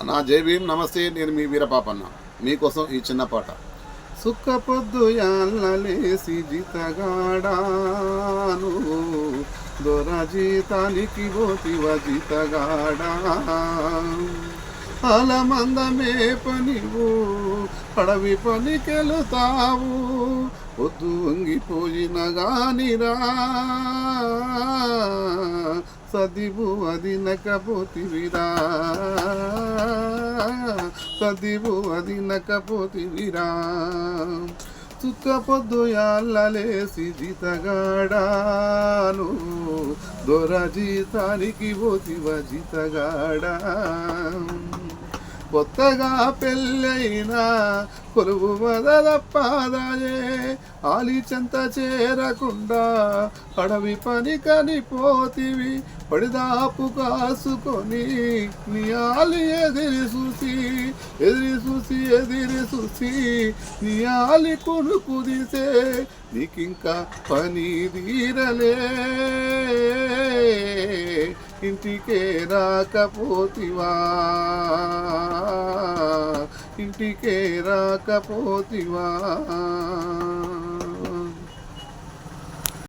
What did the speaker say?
అన్న జై భీమ్ నమస్తే నేను మీ వీరపాపన్న. మీకోసం ఈ చిన్న పాట. సుక్క పొద్దు యాళ్ళలేసి జితగాడాను దొర జీతానికి పోతివ జితగాడా అలమందమే పనివు పడవి పనికెళుతావు పొద్దు వంగిపోయిన గానిరా. సదివు అది నకపోతివిరా. సదివు అది నకపోతివిరా. చుక్క పొద్దు యాళ్ళలేసి జితగాడాను. దొర జీతానికి పోతివ జితగాడా. కొత్తగా పెళ్ళైన కొలువు వదలప్పాదాయే ఆలి చెంత చేరకుండా అడవి పని కనిపోతివి పడిదాపు కాసుకొని నీ ఆలి ఎదిరి చూసి ఎదిరి చూసి ఎదిరి చూసి నీ ఆలి కొనుకు దిసే నీకింకా పని తీరలే. ఇంటికే రాకపోతివా. ఇంటికే రాకపోతివా.